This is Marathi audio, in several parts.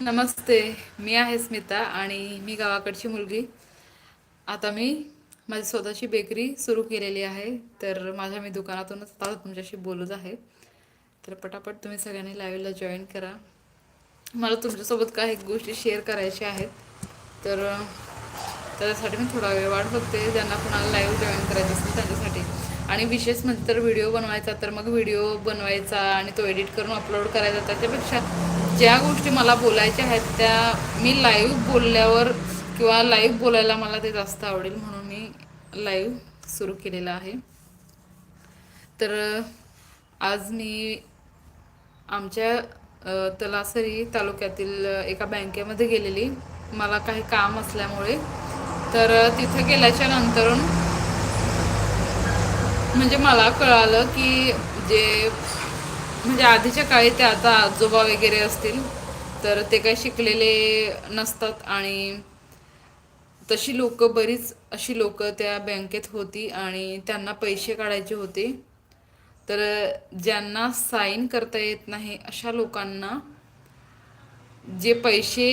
नमस्ते मी आहे स्मिता आणि मी गावाकडची मुलगी. आता मी माझी स्वतःची बेकरी सुरू केलेली आहे तर माझ्या मी दुकानातूनच आता तुमच्याशी बोलत आहे. तर पटापट तुम्ही सगळ्यांनी लाईव्हला जॉईन करा. मला तुमच्यासोबत काही गोष्टी शेअर करायच्या आहेत तर त्याच्यासाठी मी थोडा वेळ वाट बघते ज्यांना कुणाला लाईव्ह जॉईन करायचं असेल त्यांच्यासाठी. आणि विशेष म्हणजे तर व्हिडिओ बनवायचा तर मग व्हिडिओ बनवायचा आणि तो एडिट करून अपलोड करायचा. त्याच्यापेक्षा ज्या गोष्टी मला बोलायच्या आहेत त्या मी लाईव्ह बोलल्यावर किंवा लाईव्ह बोलायला मला ते जास्त आवडेल म्हणून मी लाईव्ह सुरू केलेलं आहे. तर आज मी आमच्या तलासरी तालुक्यातील एका बँकेमध्ये गेलेली. मला काही काम असल्यामुळे. तर तिथे गेल्याच्या नंतरून म्हणजे मला कळालं की जे म्हणजे आधीच्या काळी ते आता आजोबा वगैरे असतील तर ते काही शिकलेले नसतात आणि तशी लोक बरीच अशी लोक त्या बँकेत होती आणि त्यांना पैसे काढायचे होते. तर ज्यांना साईन करता येत नाही अशा लोकांना जे पैसे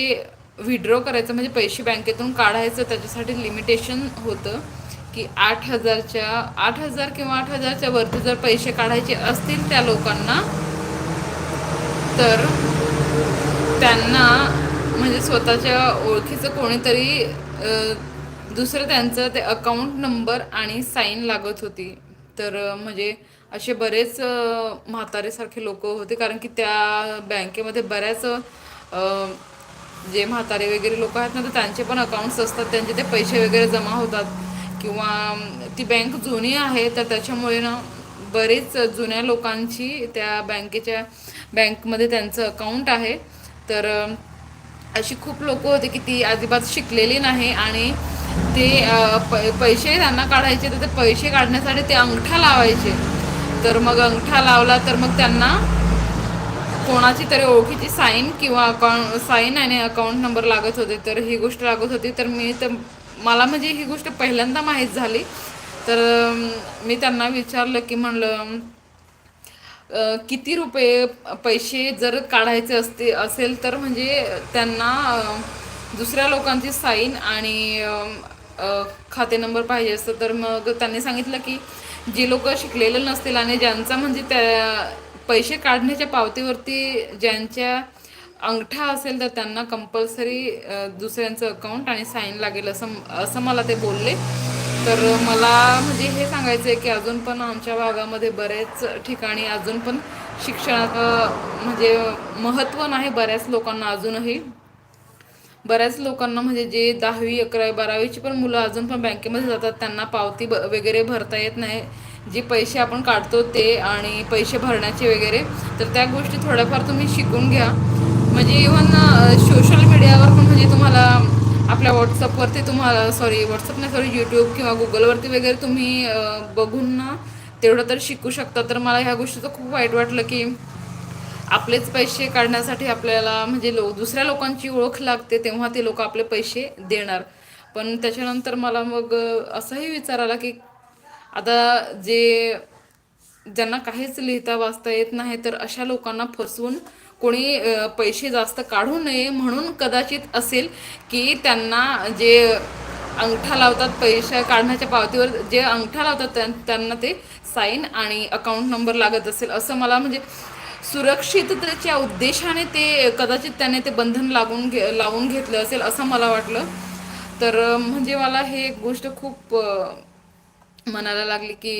विड्रॉ करायचं म्हणजे पैसे बँकेतून काढायचं त्याच्यासाठी लिमिटेशन होतं की आठ हजारच्या आठ हजार किंवा आठ हजारच्या वरती जर पैसे काढायचे असतील त्या लोकांना तर त्यांना म्हणजे स्वतःच्या ओळखीचं कोणीतरी दुसरं त्यांचं ते अकाउंट नंबर आणि साईन लागत होती. तर म्हणजे असे बरेच म्हातारेसारखे लोक होते. कारण की त्या बँकेमध्ये बऱ्याच जे म्हातारे वगैरे लोक आहेत ना तर त्यांचे पण अकाउंट्स असतात. त्यांचे ते पैसे वगैरे जमा होतात. किंवा ती बँक जुनी आहे तर त्याच्यामुळे ना बरेच जुन्या लोकांची त्या बँकेच्या बँकमध्ये त्यांचं अकाउंट आहे. तर अशी खूप लोक होते की ती अजिबात शिकलेली नाही आणि ते पै पैसे त्यांना काढायचे तर ते पैसे काढण्यासाठी ते अंगठा लावायचे. तर मग अंगठा लावला तर मग त्यांना कोणाची तरी ओळखीची साईन किंवा अकाउंट साईन आणि अकाउंट नंबर लागत होते. तर ही गोष्ट लागत होती. तर मी तर मला म्हणजे ही गोष्ट पहिल्यांदा माहीत झाली. तर मी त्यांना विचारलं की म्हणलं किती रुपये पैसे जर काढायचे असते असेल तर म्हणजे त्यांना दुसऱ्या लोकांची साईन आणि खाते नंबर पाहिजे असतं. तर मग त्यांनी सांगितलं की जे लोक शिकलेले नसतील आणि ज्यांचा म्हणजे त्या पैसे काढण्याच्या पावतीवरती ज्यांच्या अंगठा असेल तर त्यांना कंपल्सरी दुसऱ्यांचं अकाउंट आणि साईन लागेल असं असं मला ते बोलले. तर मला म्हणजे हे सांगायचं आहे की अजून पण आमच्या भागामध्ये बरेच ठिकाणी अजून पण शिक्षणाचं म्हणजे महत्त्व नाही बऱ्याच लोकांना अजूनही. बऱ्याच लोकांना म्हणजे जे दहावी अकरावी बारावीची पण मुलं अजून पण बँकेमध्ये जातात त्यांना पावती ब वगैरे भरता येत नाही. जे पैसे आपण काढतो ते आणि पैसे भरण्याचे वगैरे तर त्या गोष्टी थोड्याफार तुम्ही शिकून घ्या. म्हणजे इव्हन सोशल मीडियावर पण म्हणजे तुम्हाला आपल्या व्हॉट्सअपवरती तुम्हाला सॉरी व्हॉट्सअप नाही सॉरी यूट्यूब किंवा गुगलवरती वगैरे तुम्ही बघून ना तेवढं तर शिकू शकता. तर मला ह्या गोष्टीचं खूप वाईट वाटलं की आपलेच पैसे काढण्यासाठी आपल्याला म्हणजे लो दुसऱ्या लोकांची ओळख लागते तेव्हा ते लोक आपले पैसे देणार. पण त्याच्यानंतर मला मग असंही विचार आला की आता जे ज्यांना काहीच लिहिता वाचता येत नाही तर अशा लोकांना फसवून कोणी पैसे जास्त काढू नये म्हणून कदाचित असेल की त्यांना जे अंगठा लावतात पैसे काढण्याच्या पावतीवर जे अंगठा लावतात त्यां- त्यांना ते साईन आणि अकाउंट नंबर लागत असेल. असं मला म्हणजे सुरक्षिततेच्या उद्देशाने ते कदाचित त्याने ते बंधन लागून घे लावून घेतलं असेल असं मला वाटलं. तर म्हणजे मला हे एक गोष्ट खूप म्हणायला लागली की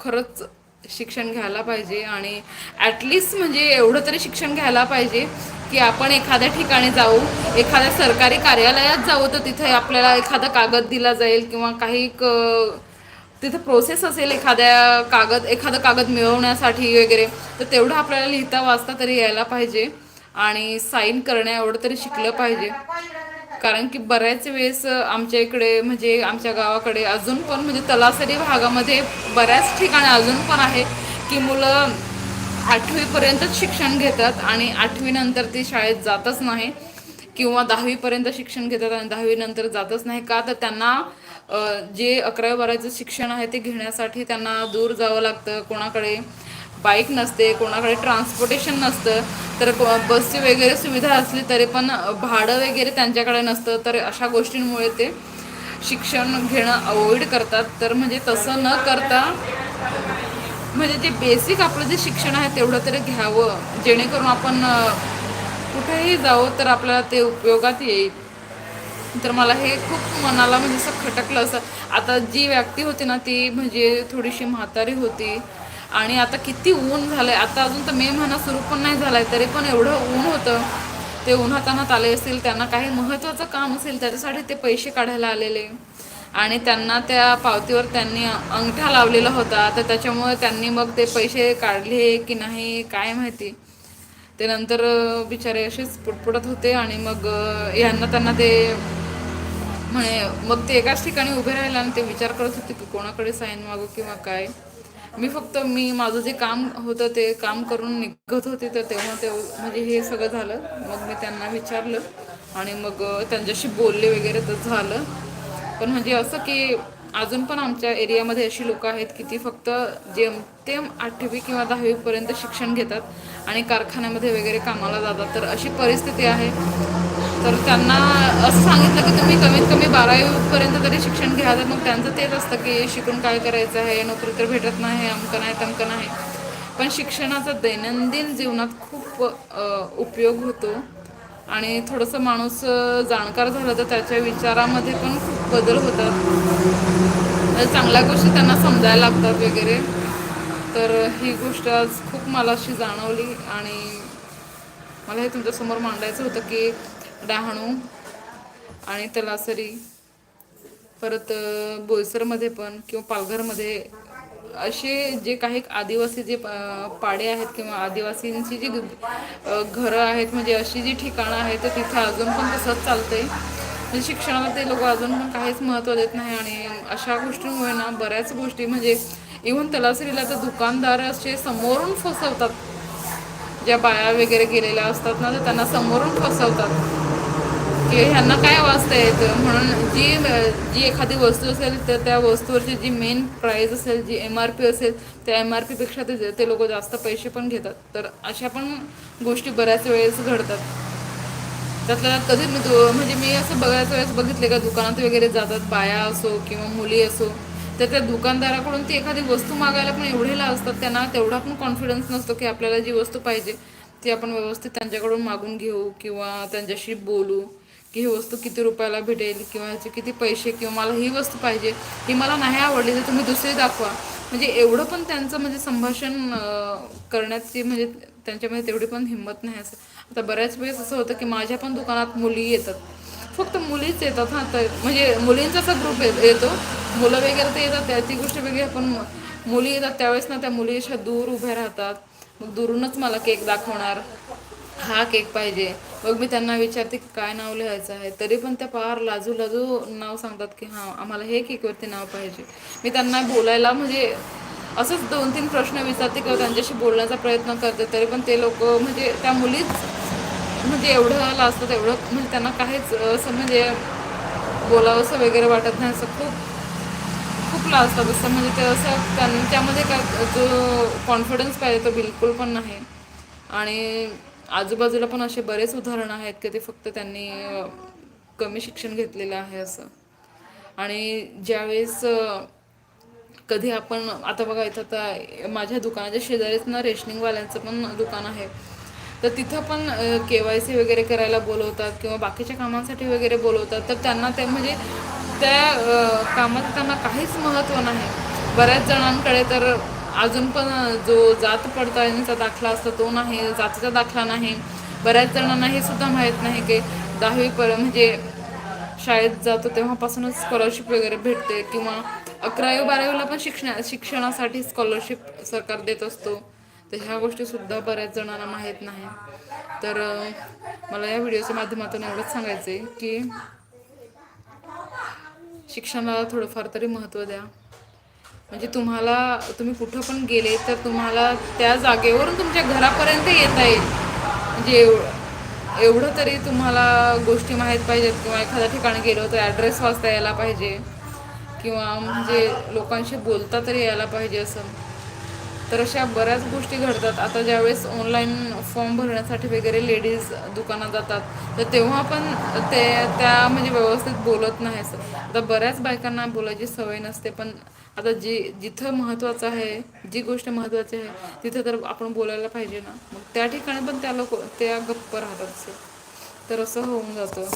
खरंच शिक्षण घ्यायला पाहिजे आणि ॲटलिस्ट म्हणजे एवढं तरी शिक्षण घ्यायला पाहिजे की आपण एखाद्या ठिकाणी जाऊ एखाद्या सरकारी कार्यालयात जाऊ तर तिथे आपल्याला एखादा कागद दिला जाईल किंवा काही क तिथे प्रोसेस असेल एखाद्या कागद एखादं कागद मिळवण्यासाठी वगैरे तर तेवढं आपल्याला लिहिता वाचता तरी यायला पाहिजे आणि साईन करण्या एवढं तरी शिकलं पाहिजे. कारण की बऱ्याच वेळेस आमच्या इकडे म्हणजे आमच्या गावाकडे अजून पण म्हणजे तलासरी भागामध्ये बऱ्याच ठिकाणी अजून पण आहे की मुलं आठवीपर्यंतच शिक्षण घेतात आणि आठवीनंतर ती शाळेत जातच नाही किंवा दहावीपर्यंत शिक्षण घेतात आणि दहावीनंतर जातच नाही का? तर त्यांना जे अकरावी बारावीचं शिक्षण आहे ते घेण्यासाठी त्यांना दूर जावं लागतं कोणाकडे. बाईक नसते कोणाकडे ट्रान्सपोर्टेशन नसतं तर बसची वगैरे सुविधा असली तरी पण भाडं वगैरे त्यांच्याकडे नसतं. तर अशा गोष्टींमुळे ते शिक्षण घेणं अवॉइड करतात. तर म्हणजे तसं न करता म्हणजे जे बेसिक आपलं जे शिक्षण आहे तेवढं तरी घ्यावं. जेणेकरून आपण कुठेही जावं तर आपल्याला ते उपयोगात येईल. तर मला हे खूप मनाला म्हणजे असं खटकलं असं. आता जी व्यक्ती होती ना ती म्हणजे थोडीशी म्हातारी होती. आणि आता किती ऊन झालंय. आता अजून तर मे महिना सुरू पण नाही झालाय तरी पण एवढं ऊन होतं. ते उन्हातानात आले असतील त्यांना काही महत्त्वाचं काम असेल त्याच्यासाठी ते पैसे काढायला आलेले. आणि त्यांना त्या पावतीवर त्यांनी अंगठा लावलेला होता. तर त्याच्यामुळे त्यांनी मग ते पैसे काढले की नाही काय माहिती. ते नंतर बिचारे असेच पुटपुटत होते आणि मग यांना त्यांना ते म्हणे मग ते एकाच ठिकाणी उभे राहिले आणि ते विचार करत होते की कोणाकडे साईन मागू किंवा काय. मी फक्त मी माझं जे काम होतं ते काम करून निघत होते तर तेव्हा ते म्हणजे हे सगळं झालं. मग मी त्यांना विचारलं आणि मग त्यांच्याशी बोलले वगैरे तर झालं. पण म्हणजे असं की अजून पण आमच्या एरियामध्ये अशी लोक आहेत की ती फक्त जेमतेम आठवी किंवा दहावीपर्यंत शिक्षण घेतात आणि कारखान्यामध्ये वगैरे कामाला जातात. तर अशी परिस्थिती आहे. तर त्यांना असं सांगितलं की तुम्ही कमीत कमी बारावीपर्यंत तरी शिक्षण घ्या तर मग त्यांचं तेच असतं की शिकून काय करायचं आहे नोकरी तर भेटत नाही अमकं नाही तमकं नाही. पण शिक्षणाचा दैनंदिन जीवनात खूप उपयोग होतो. आणि थोडंसं माणूस जाणकार झालं तर त्याच्या विचारामध्ये पण खूप बदल होतात. चांगल्या गोष्टी त्यांना समजायला लागतात वगैरे. तर ही गोष्ट आज खूप मला अशी जाणवली आणि मला हे तुमच्यासमोर मांडायचं होतं की डहाणू आणि तलासरी परत बोईसरमध्ये पण किंवा पालघरमध्ये असे जे काही आदिवासी जे पाडे आहेत किंवा आदिवासींची जी घरं आहेत म्हणजे अशी जी ठिकाणं आहेत तर तिथे अजून पण तसंच चालतंय. म्हणजे शिक्षणाला ते लोक अजून पण काहीच महत्त्व देत नाही आणि अशा गोष्टींमुळे ना बऱ्याच गोष्टी म्हणजे इव्हन तलासरीला तर दुकानदार असे समोरून फसवतात. ज्या बाया वगैरे गेलेल्या असतात ना तर त्यांना समोरून फसवतात. की ह्यांना काय वाचता येतं? म्हणून जी जी एखादी वस्तू असेल तर त्या वस्तूवरची जी मेन प्राईज असेल जी एम आर पी असेल त्या एम आर पीपेक्षा ते ते लोक जास्त पैसे पण घेतात. तर अशा पण गोष्टी बऱ्याच वेळेस घडतात. त्यातल्या कधी मी दु- म्हणजे मी असं बघायचं वेळेस बघितले का दुकानात वगैरे जातात बाया असो किंवा मुली असो तर त्या दुकानदाराकडून ती एखादी वस्तू मागायला पण एवढे असतात त्यांना तेवढा पण कॉन्फिडन्स नसतो की आपल्याला जी वस्तू पाहिजे ती आपण व्यवस्थित त्यांच्याकडून मागून घेऊ किंवा त्यांच्याशी बोलू. की ही वस्तू किती रुपयाला भेटेल किंवा ह्याचे किती पैसे किंवा मला ही वस्तू पाहिजे ही मला नाही आवडली तर तुम्ही दुसरी दाखवा. म्हणजे एवढं पण त्यांचं म्हणजे संभाषण करण्याची म्हणजे त्यांच्यामध्ये तेवढी पण हिंमत नाही असं. आता बऱ्याच वेळेस असं होतं की माझ्या पण दुकानात मुली येतात. फक्त मुलीच येतात हां तर म्हणजे मुलींचाच ग्रुप येतो. मुलं वगैरे तर येतात त्याची गोष्ट वेगळी आपण मुली येतात त्यावेळेस ना त्या मुली अशा दूर उभ्या राहतात. मग दुरूनच मला केक दाखवणार. हा केक पाहिजे. मग मी त्यांना विचारते की काय नाव लिहायचं आहे. तरी पण त्या फार लाजू लाजू नाव सांगतात की हां आम्हाला हे केकवरती नाव पाहिजे. मी त्यांना बोलायला म्हणजे असंच दोन तीन प्रश्न विचारते किंवा त्यांच्याशी बोलण्याचा प्रयत्न करते. तरी पण ते लोक म्हणजे त्या मुलीच म्हणजे एवढं लाजतात एवढं म्हणजे त्यांना काहीच असं म्हणजे बोलावंसं वगैरे वाटत नाही. असं खूप खूप लाजतात. असं म्हणजे ते असं त्यांच्यामध्ये काय जो कॉन्फिडन्स पाहिजे तो बिलकुल पण नाही. आणि आजूबाजूला पण असे बरेच उदाहरणं आहेत की ते फक्त त्यांनी कमी शिक्षण घेतलेलं आहे असं. आणि ज्यावेळेस कधी आपण आता बघा इथं आता माझ्या दुकानाच्या शेजारीच ना रेशनिंगवाल्यांचं पण दुकान आहे. तर तिथं पण के वाय सी वगैरे करायला बोलवतात किंवा बाकीच्या कामांसाठी वगैरे बोलवतात. तर त्यांना ते म्हणजे त्या कामात त्यांना काहीच महत्त्व नाही. बऱ्याच जणांकडे तर अजून पण जो जात पडताळणीचा दाखला असतो तो नाही जातीचा दाखला नाही. बऱ्याच जणांना हे सुद्धा माहीत नाही की दहावीपर्यंत म्हणजे शाळेत जातो तेव्हापासूनच स्कॉलरशिप वगैरे भेटते किंवा अकरावी बारावीला पण शिक्षणा शिक्षणासाठी स्कॉलरशिप सरकार देत असतो. तर ह्या गोष्टीसुद्धा बऱ्याच जणांना माहीत नाही. तर मला या व्हिडिओच्या माध्यमातून एवढंच सांगायचं आहे की शिक्षणाला थोडंफार तरी महत्त्व द्या. म्हणजे तुम्हाला तुम्ही कुठं पण गेले तर तुम्हाला त्या जागेवरून तुमच्या घरापर्यंत येता येईल. म्हणजे एव एवढं तरी तुम्हाला गोष्टी माहीत पाहिजेत किंवा एखाद्या ठिकाणी गेलो तर ॲड्रेस वाचता यायला पाहिजे. किंवा म्हणजे लोकांशी बोलता तरी यायला पाहिजे असं. तर अशा बऱ्याच गोष्टी घडतात. आता ज्यावेळेस ऑनलाईन फॉर्म भरण्यासाठी वगैरे लेडीज दुकानात जातात तर तेव्हा पण ते त्या म्हणजे व्यवस्थित बोलत नाही असं. आता बऱ्याच बायकांना बोलायची सवय नसते पण आता जी जिथं महत्त्वाचं आहे जी गोष्ट महत्त्वाची आहे तिथं तर आपण बोलायला पाहिजे ना. मग त्या ठिकाणी पण त्या लोक त्या गप्प राहतात तर असं होऊन जातं.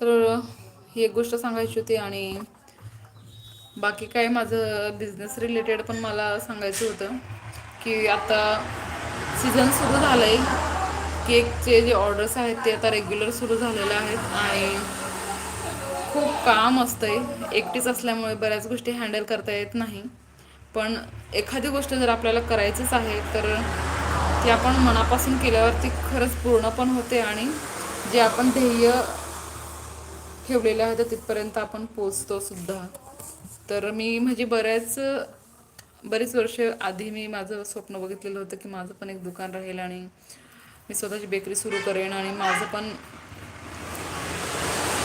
तर ही एक गोष्ट सांगायची होती आणि बाकी काय माझं बिझनेस रिलेटेड पण मला सांगायचं होतं की आता सीझन सुरू झालं आहे केकचे जे ऑर्डर्स आहेत ते आता रेग्युलर सुरू झालेले आहेत आणि खूप काम असतंय. एकटीच असल्यामुळे बऱ्याच गोष्टी हँडल करता येत नाही. पण एखादी गोष्ट जर आपल्याला करायचीच आहे तर ती आपण मनापासून केल्यावर ती खरंच पूर्ण पण होते आणि जे आपण ध्येय ठेवलेलं आहे तर तिथपर्यंत आपण पोचतो सुद्धा. तर मी म्हणजे बऱ्याच बरीच वर्ष आधी मी माझं स्वप्न बघितलेलं होतं की माझं पण एक दुकान राहील आणि मी स्वतःची बेकरी सुरू करेन आणि माझं पण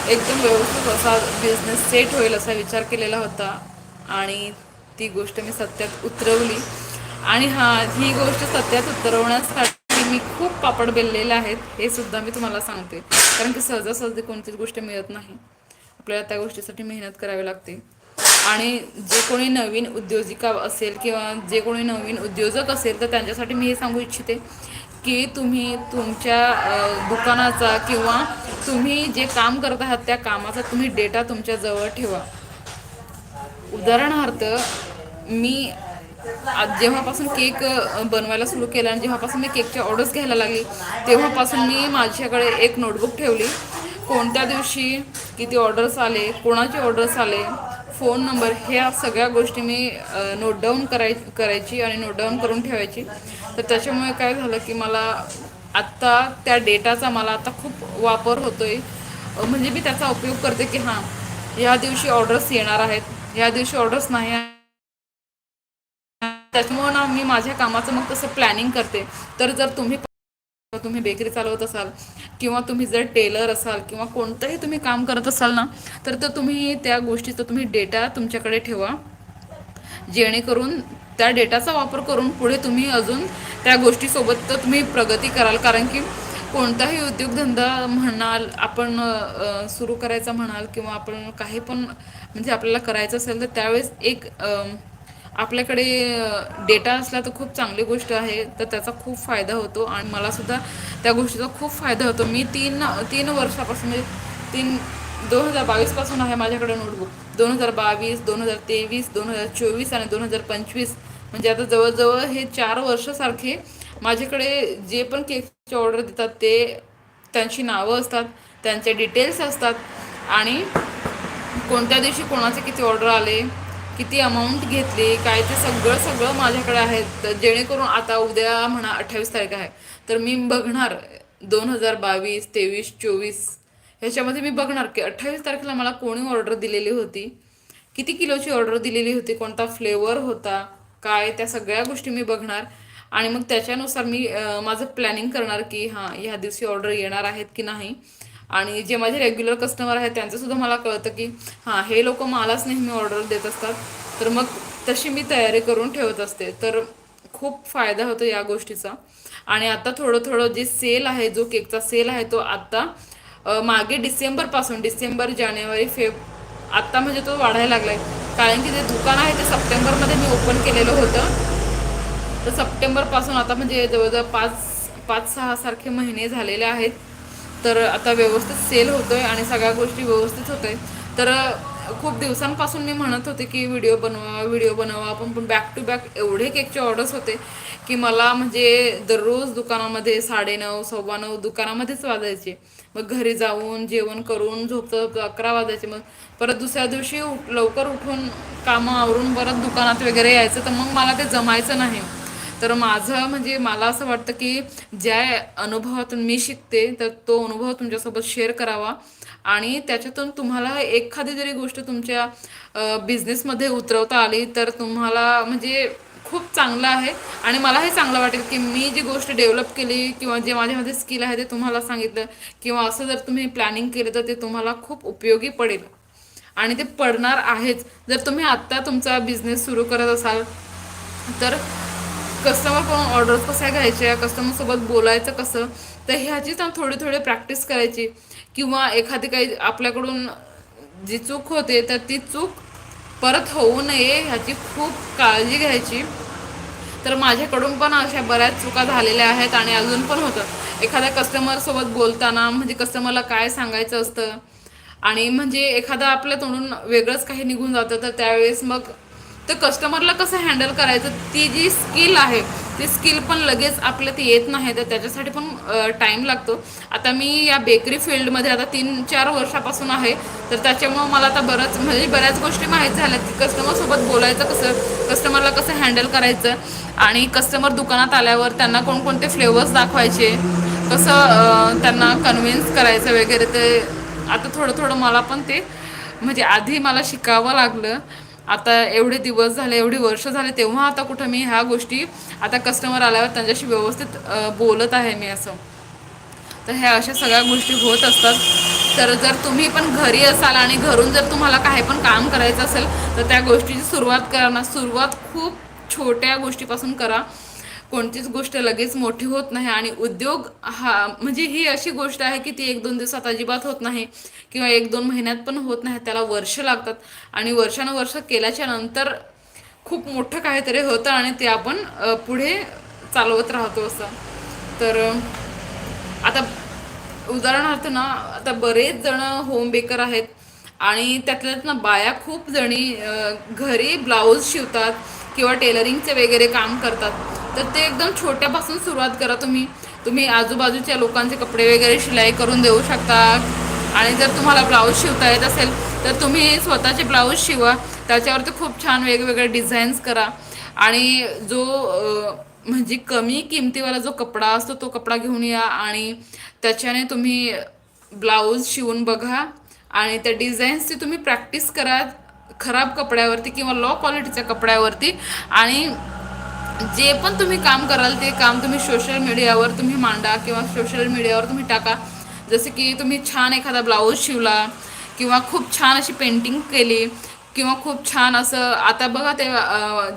एकदम व्यवस्थित असा बिझनेस सेट होईल असा विचार केलेला होता. आणि ती गोष्ट मी सत्यात उतरवली. आणि हा ही गोष्ट सत्यात उतरवण्यासाठी मी खूप पापड बेललेले आहेत हे सुद्धा मी तुम्हाला सांगते. कारण की सहजासहजी कोणतीच गोष्ट मिळत नाही. आपल्याला त्या गोष्टीसाठी मेहनत करावी लागते. आणि जे कोणी नवीन उद्योजिका असेल किंवा जे कोणी नवीन उद्योजक असेल तर त्यांच्यासाठी मी हे सांगू इच्छिते की तुम्ही तुमच्या दुकानाचा किंवा तुम्ही जे काम करत आहात त्या कामाचा तुम्ही डेटा तुमच्याजवळ ठेवा. उदाहरणार्थ मी आज जेव्हापासून केक बनवायला सुरू केला आणि जेव्हापासून मी केकच्या ऑर्डर्स घ्यायला लागली तेव्हापासून मी माझ्याकडे एक नोटबुक ठेवली. कोणत्या दिवशी किती ऑर्डर्स आले कोणाचे ऑर्डर्स आले फोन नंबर ह्या सगळ्या गोष्टी मी नोट डाऊन कराय करायची आणि नोट डाऊन करून ठेवायची. तर त्याच्यामुळे काय झालं की मला आत्ता त्या डेटाचा मला आता खूप वापर होतोय. आहे म्हणजे मी त्याचा उपयोग करते की हां ह्या दिवशी ऑर्डर्स येणार आहेत ह्या दिवशी ऑर्डर्स नाही आहे. त्याच्यामुळे ना मी माझ्या कामाचं मग तसं प्लॅनिंग करते. तर जर तुम्ही तुम्ही बेकरी चालवत असाल किंवा तुम्ही जर टेलर असाल किंवा कोणतंही तुम्ही काम करत असाल ना तर तर तुम्ही त्या गोष्टीचा तुम्ही डेटा तुमच्याकडे ठेवा. जेणेकरून त्या डेटाचा वापर करून पुढे तुम्ही अजून त्या गोष्टीसोबत तर तुम्ही प्रगती कराल. कारण की कोणताही उद्योगधंदा म्हणाल आपण सुरू करायचा म्हणाल किंवा आपण काही पण म्हणजे आपल्याला करायचं असेल तर त्यावेळेस एक आपल्याकडे डेटा असला तर खूप चांगली गोष्ट आहे तर त्याचा खूप फायदा होतो. आणि मला सुद्धा त्या गोष्टीचा खूप फायदा होतो. मी तीन तीन वर्षापासून म्हणजे तीन दोन हजार बावीसपासून आहे माझ्याकडे नोटबुक दोन हजार बावीस दोन हजार तेवीस दोन हजार चोवीस आणि दोन हजार पंचवीस. म्हणजे आता जवळजवळ हे चार वर्षासारखे माझ्याकडे जे पण केकचे ऑर्डर देतात ते त्यांची नावं असतात त्यांचे डिटेल्स असतात. आणि कोणत्या दिवशी कोणाचे किती ऑर्डर आले किती अमाऊंट घेतली काय ते सगळं सगळं माझ्याकडे आहे. तर जेणेकरून आता उद्या म्हणा अठ्ठावीस तारीख आहे. तर मी बघणार दोन हजार बावीस तेवीस चोवीस ह्याच्यामध्ये मी बघणार की अठ्ठावीस तारखेला मला कोणी ऑर्डर दिलेली होती? किती किलोची ऑर्डर दिलेली होती? कोणता फ्लेवर होता? काय? त्या सगळ्या गोष्टी मी बघणार. आणि मग त्याच्यानुसार मी माझं प्लॅनिंग करणार की हां ह्या दिवशी ऑर्डर येणार आहेत की नाही. आणि जे माझे रेग्युलर कस्टमर आहेत त्यांचं सुद्धा मला कळतं की हां हे लोक मलाच नेहमी ऑर्डर देत असतात. तर मग तशी मी तयारी करून ठेवत असते. तर खूप फायदा होतो या गोष्टीचा. आणि आता थोडं थोडं जे सेल आहे जो केकचा सेल आहे तो आत्ता मागे डिसेंबरपासून डिसेंबर जानेवारी फेब आत्ता म्हणजे तो वाढायला लागला आहे कारण की जे दुकान आहे ते सप्टेंबरमध्ये मी ओपन केलेलं होतं. तर सप्टेंबरपासून आता म्हणजे जवळजवळ पाच पाच सहा सारखे महिने झालेले आहेत. तर आता व्यवस्थित सेल होतो आहे आणि सगळ्या गोष्टी व्यवस्थित होतोय. तर खूप दिवसांपासून मी म्हणत होते की व्हिडिओ बनवा व्हिडिओ बनवा. आपण पण बॅक टू बॅक एवढे केकचे ऑर्डर्स होते की मला म्हणजे दररोज दुकानामध्ये साडेनऊ सव्वा नऊ दुकानामध्येच वाजायचे. मग घरी जाऊन जेवण करून झोपता झोपता अकरा वाजायचे. मग परत दुसऱ्या दिवशी उठ लवकर उठून कामं आवरून परत दुकानात वगैरे यायचं तर मग मला ते जमायचं नाही. तर माझं म्हणजे मला असं वाटतं की ज्या अनुभवातून मी शिकते तर तो अनुभव तुमच्यासोबत शेअर करावा. आणि त्याच्यातून तुम्हाला एखादी जरी गोष्ट तुमच्या बिझनेसमध्ये उतरवता आली तर तुम्हाला म्हणजे खूप चांगलं आहे. आणि मला हे चांगलं वाटेल की मी जी गोष्ट डेव्हलप केली किंवा जे माझ्यामध्ये स्किल आहे ते तुम्हाला सांगितलं किंवा असं जर तुम्ही प्लॅनिंग केलं तर ते तुम्हाला खूप उपयोगी पडेल. आणि ते पडणार आहेच. जर तुम्ही आत्ता तुमचा बिझनेस सुरू करत असाल तर कस्टमर ऑर्डर्स कशा घ्यायच्या कस्टमरसोबत बोलायचं कसं तर ह्याची ना थोडी थोडी प्रॅक्टिस करायची. किंवा एखादी काही आपल्याकडून जी चूक होते तर ती चूक परत होऊ नये ह्याची खूप काळजी घ्यायची. तर माझ्याकडून पण अशा बऱ्याच चुका झालेल्या आहेत आणि अजून पण होतं. एखाद्या कस्टमरसोबत बोलताना म्हणजे कस्टमरला काय सांगायचं असतं? आणि म्हणजे एखादा आपल्या तोंडून वेगळंच काही निघून जातं तर त्यावेळेस मग तर कस्टमरला कसं हँडल करायचं? ती जी स्किल आहे ती स्किल पण लगेच आपल्यात येत नाही. तर त्याच्यासाठी पण टाईम लागतो. आता मी या बेकरी फील्डमध्ये आता तीन चार वर्षापासून आहे. तर त्याच्यामुळं मला आता बरंच म्हणजे बऱ्याच गोष्टी माहीत झाल्या की कस्टमरसोबत बोलायचं कसं? कस्टमरला कसं हँडल करायचं? आणि कस्टमर दुकानात आल्यावर त्यांना कोणकोणते फ्लेवर्स दाखवायचे? कसं त्यांना कन्व्हिन्स करायचं वगैरे? ते आता थोडं थोडं मला पण ते म्हणजे आधी मला शिकावं लागलं. आता एवढे दिवस झाले एवढी वर्ष झाले तेव्हा आता कुठं मी ह्या गोष्टी आता कस्टमर आल्यावर त्यांच्याशी व्यवस्थित बोलत आहे मी असं. तर ह्या अशा सगळ्या गोष्टी होत असतात. तर जर तुम्ही पण घरी असाल आणि घरून जर तुम्हाला काही पण काम करायचं असेल तर त्या गोष्टीची सुरुवात करा ना. सुरुवात खूप छोट्या गोष्टीपासून करा. कोणतीच गोष्ट लगेच मोठी होत नाही आणि उद्योग हा म्हणजे ही अशी गोष्ट आहे की ती एक दोन दिवसात अजिबात होत नाही किंवा एक दोन महिन्यात पण होत नाही त्याला वर्ष लागतात. आणि वर्षानुवर्ष केल्याच्यानंतर खूप मोठं काहीतरी होतं आणि ते आपण पुढे चालवत राहतो असं. तर आता उदाहरणार्थ ना आता बरेच जण होम बेकर आहेत आणि त्यातल्यात ना बाया खूप जणी घरी ब्लाऊज शिवतात किंवा टेलरिंगचे वगैरे काम करतात. तर ते एकदम छोट्यापासून सुरुवात करा तुम्ही. तुम्ही आजूबाजूच्या लोकांचे कपडे वगैरे शिलाई करून देऊ शकता. आणि जर तुम्हाला ब्लाऊज शिवता येत असेल तर तुम्ही स्वतःचे ब्लाऊज शिवा. त्याच्यावरती खूप छान वेगवेगळे डिझाईन्स करा. आणि जो म्हणजे कमी किमतीवाला जो कपडा असतो तो कपडा घेऊन या. आणि त्याच्याने तुम्ही ब्लाऊज शिवून बघा. आणि त्या डिझाईन्सची तुम्ही प्रॅक्टिस करा. खराब कपड्यावरती किंवा लो क्वालिटीच्या कपड्यावरती. आणि जे पण तुम्ही काम कराल ते काम तुम्ही सोशल मीडियावर तुम्ही मांडा किंवा सोशल मीडियावर तुम्ही टाका. जसे की तुम्ही छान एखादा ब्लाऊज शिवला किंवा खूप छान अशी पेंटिंग केली किंवा खूप छान असं आता बघा ते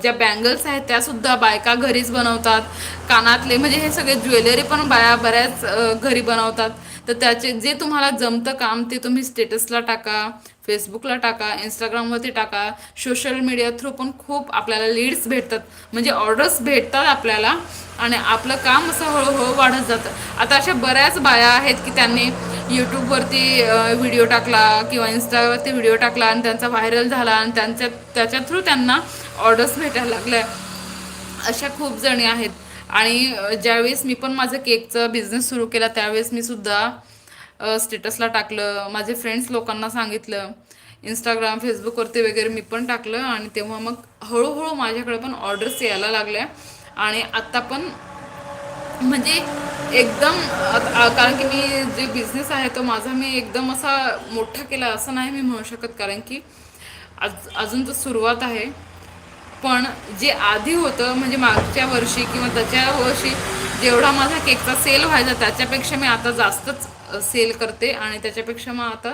ज्या बँगल्स आहेत त्यासुद्धा बायका घरीच बनवतात. कानातले म्हणजे हे सगळे ज्वेलरी पण बाया बऱ्याच घरी बनवतात. तर त्याचे जे तुम्हाला जमतं काम ते तुम्ही स्टेटसला टाका फेसबुकला टाका इंस्टाग्रामवरती टाका. सोशल मीडिया थ्रू पण खूप आपल्याला लीड्स भेटतात. म्हणजे ऑर्डर्स भेटतात आपल्याला आणि आपलं काम असं हळूहळू वाढत जातं. आता अशा बऱ्याच बाया आहेत की त्यांनी यूट्यूबवरती व्हिडिओ टाकला किंवा इंस्टावरती व्हिडिओ टाकला आणि त्यांचा व्हायरल झाला आणि त्यांच्या त्याच्या थ्रू त्यांना ऑर्डर्स भेटायला लागल्या. अशा खूप जणी आहेत. आणि ज्यावेळेस मी पण माझं केकचा बिझनेस सुरू केला त्यावेळेस मी सुद्धा स्टेटसला टाकलं माझे फ्रेंड्स लोकांना सांगितलं. इंस्टाग्राम फेसबुकवरती वगैरे मी पण टाकलं आणि तेव्हा मग हळूहळू माझ्याकडे पण ऑर्डर्स यायला लागल्या. आणि आत्ता पण म्हणजे एकदम कारण की मी जे बिझनेस आहे तो माझा मी एकदम असा मोठा केला असं नाही मी म्हणू शकत. कारण की आज अजून तर सुरुवात आहे. पण जे आधी होतं म्हणजे मागच्या वर्षी किंवा त्याच्या वर्षी जेवढा माझा केकचा सेल व्हायचा त्याच्यापेक्षा मी आता जास्तच सेल करते आणि त्याच्यापेक्षा मग आता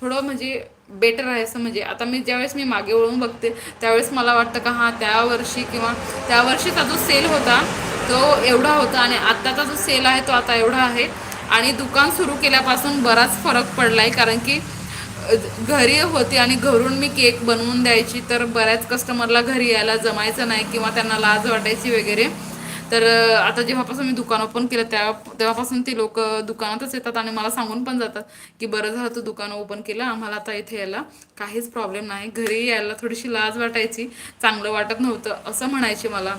थोडं म्हणजे बेटर आहे असं म्हणजे. आता मी ज्यावेळेस मी मागे वळून बघते त्यावेळेस मला वाटतं का हां त्या वर्षी किंवा त्या वर्षीचा जो सेल होता तो एवढा होता आणि आत्ताचा जो सेल आहे तो आता एवढा आहे. आणि दुकान सुरू केल्यापासून बराच फरक पडला आहे कारण की घरी होती आणि घरून मी केक बनवून द्यायची तर बऱ्याच कस्टमरला घरी यायला जमायचं नाही किंवा त्यांना लाज वाटायची वगैरे. तर आता जेव्हापासून मी दुकान ओपन केलं त्या तेव्हापासून ती लोक दुकानातच येतात आणि मला सांगून पण जातात की बरं झालं तू दुकान ओपन केलं आम्हाला आता इथे यायला काहीच प्रॉब्लेम नाही. घरी यायला थोडीशी लाज वाटायची चांगलं वाटत नव्हतं असं म्हणायचे मला.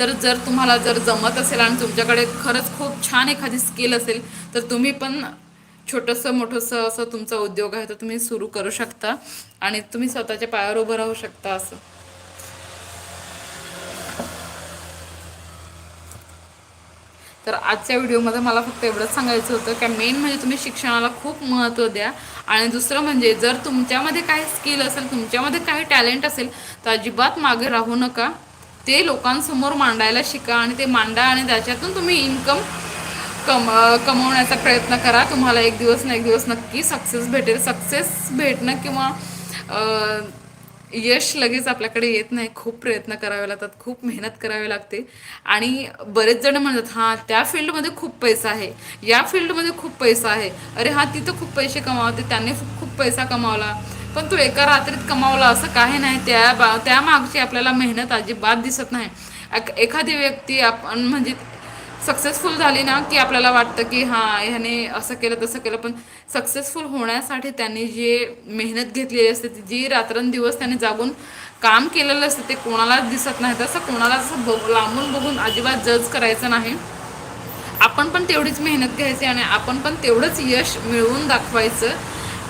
तर जर तुम्हाला जर जमत असेल आणि तुमच्याकडे खरंच खूप छान एखादी स्किल असेल तर तुम्ही पण छोटंसं मोठंसं असं तुमचा उद्योग आहे तर तुम्ही सुरू करू शकता आणि तुम्ही स्वतःच्या पायावर उभं राहू शकता असं. तर आजच्या व्हिडिओमध्ये मला फक्त एवढंच सांगायचं होतं की मेन म्हणजे तुम्ही शिक्षणाला खूप महत्त्व द्या आणि दुसरं म्हणजे जर तुमच्यामध्ये काही स्किल असेल तुमच्यामध्ये काही टॅलेंट असेल तर अजिबात मागे राहू नका. ते लोकांसमोर मांडायला शिका आणि ते मांडा आणि त्याच्यातून तुम्ही इन्कम कम कमवण्याचा प्रयत्न करा. तुम्हाला एक दिवस ना एक दिवस नक्की सक्सेस भेटेल. सक्सेस भेटणं किंवा यश लगेच आपल्याकडे येत नाही खूप प्रयत्न करावे लागतात खूप मेहनत करावी लागते. आणि बरेच जण म्हणतात हां त्या फील्डमध्ये खूप पैसा आहे. या फील्डमध्ये खूप पैसा आहे. अरे हा तिथं खूप पैसे कमावते त्याने खूप पैसा कमावला. पण तो एका रात्रीत कमावला असं काही नाही. त्या बा त्या मागची आपल्याला मेहनत अजिबात दिसत नाही. एखादी व्यक्ती आपण म्हणजे सक्सेसफुल झाली ना की आपल्याला वाटतं की हां ह्याने असं केलं तसं केलं. पण सक्सेसफुल होण्यासाठी त्यांनी जे मेहनत घेतलेली असते ती जी रात्रंदिवस त्यांनी जागून काम केलेलं असतं ते कोणालाच दिसत नाही. तसं कोणाला असं बघ लांबून बघून अजिबात जज करायचं नाही. आपण पण तेवढीच मेहनत घ्यायची आणि आपण पण तेवढंच यश मिळवून दाखवायचं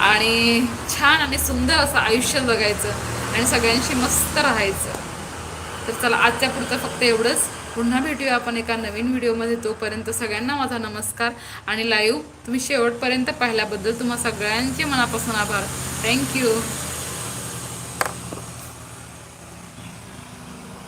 आणि छान आणि सुंदर असं आयुष्य जगायचं आणि सगळ्यांशी मस्त राहायचं. तर चला आजच्या पुढचं फक्त एवढंच. पुन्हा भेटूया आपण एका नवीन व्हिडिओमध्ये. तोपर्यंत सगळ्यांना माझा नमस्कार आणि लाईव्ह तुम्ही शेवटपर्यंत पाहिल्याबद्दल तुम्हा सगळ्यांचे मनापासून आभार. थँक्यू